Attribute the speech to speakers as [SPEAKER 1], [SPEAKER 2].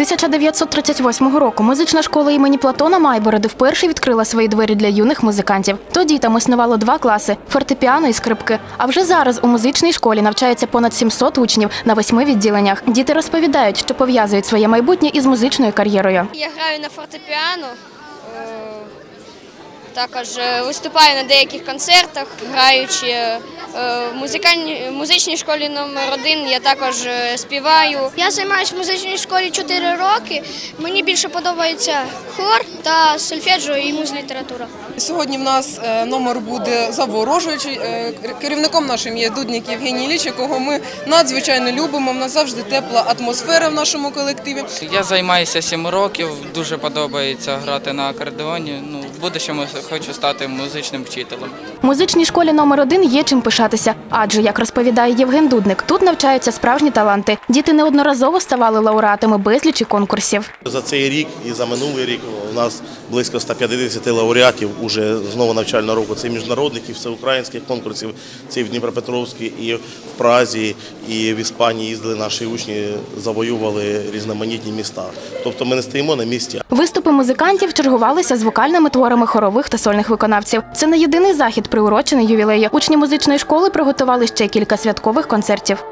[SPEAKER 1] 1938 року музична школа імені Платона Майбороди вперше відкрила свої двері для юних музикантів. Тоді там існувало два класи фортепіано і скрипки. А вже зараз у музичній школі навчається понад 700 учнів на восьми відділеннях. Діти розповідають, що пов'язують своє майбутнє із музичною кар'єрою.
[SPEAKER 2] Я граю на фортепіано, е, також е, виступаю на деяких концертах, граючи е, в музикальній музичній школі номер 1 я також е, співаю.
[SPEAKER 3] Я займаюся в музичній школі 4 роки. Мені більше подобається хор та сольфеджіо і музлітература.
[SPEAKER 4] Сьогодні в нас е, номер буде заворожуючий. Е, Керівником нашим є Дудник Євгеній Ілліч, якого ми надзвичайно любимо. В нас завжди тепла атмосфера в нашому колективі.
[SPEAKER 5] Я займаюся 7 років, дуже подобається грати на акордеоні. Ну, в будущому хочу стати музичним вчителем.
[SPEAKER 1] Музичній школі номер 1 є чим пишатися, адже, як розповідає Євген Дудник, тут навчаються справжні таланти. Діти неодноразово ставали лауреатами безлічі конкурсів.
[SPEAKER 6] За цей рік і за минулий рік у нас близько 150 лауреатів уже знову навчального року. Це міжнародних і всеукраїнських конкурсів. Це і в Дніпропетровській, і в Празі, і в Іспанії їздили наші учні, завоювали різноманітні міста. Тобто ми не стоїмо на місці.
[SPEAKER 1] Виступи музикантів чергувалися з вокальними творами хорових та сольних виконавців. Це не єдиний захід, приурочений ювілею. Учні музичної школи приготували ще кілька святкових концертів.